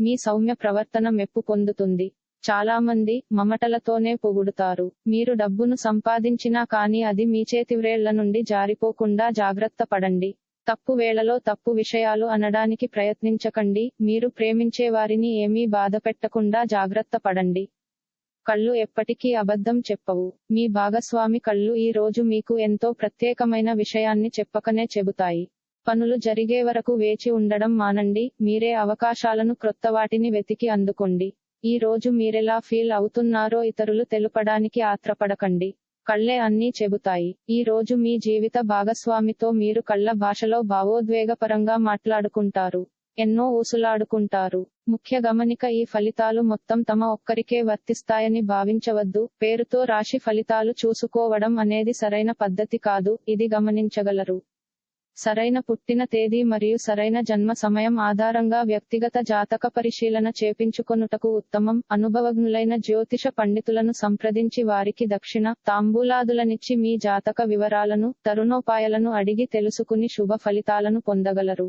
మీ సౌమ్య ప్రవర్తన మెప్పు పొందుతుంది. చాలా మంది మమటలతోనే పొగుడుతారు. మీరు డబ్బును సంపాదించినా కానీ అది మీ చేతివ్రేళ్ళ నుండి జారిపోకుండా జాగ్రత్త పడండి. తప్పు వేళలో తప్పు విషయాలు అనడానికి ప్రయత్నించకండి. మీరు ప్రేమించే వారిని ఏమీ బాధపెట్టకుండా జాగ్రత్త పడండి. కళ్ళు ఎప్పటికీ అబద్ధం చెప్పవు. మీ భాగస్వామి కళ్ళు ఈ రోజు మీకు ఎంతో ప్రత్యేకమైన విషయాన్ని చెప్పకనే చెబుతాయి. పనులు జరిగే వరకు వేచి ఉండడం మానండి. మీరే అవకాశాలను క్రొత్త వాటిని వెతికి అందుకోండి. ఈ రోజు మీరెలా ఫీల్ అవుతున్నారో ఇతరులు తెలుపడానికి ఆత్రపడకండి. కళ్ళే అన్నీ చెబుతాయి. ఈ రోజు మీ జీవిత భాగస్వామితో మీరు కళ్ళ భాషలో భావోద్వేగపరంగా మాట్లాడుకుంటారు. ఎన్నో ఊసులాడుకుంటారు. ముఖ్య గమనిక ఈ ఫలితాలు మొత్తం తమ ఒక్కరికే వర్తిస్తాయని భావించవద్దు. పేరుతో రాశి ఫలితాలు చూసుకోవడం అనేది సరైన పద్ధతి కాదు. ఇది గమనించగలరు. సరైన పుట్టిన తేదీ మరియు సరైన జన్మ సమయం ఆధారంగా వ్యక్తిగత జాతక పరిశీలన చేపించుకొనుటకు ఉత్తమం. అనుభవజ్ఞులైన జ్యోతిష పండితులను సంప్రదించి వారికి దక్షిణ తాంబూలాదులనిచ్చి మీ జాతక వివరాలను తరుణోపాయాలను అడిగి తెలుసుకుని శుభ ఫలితాలను పొందగలరు.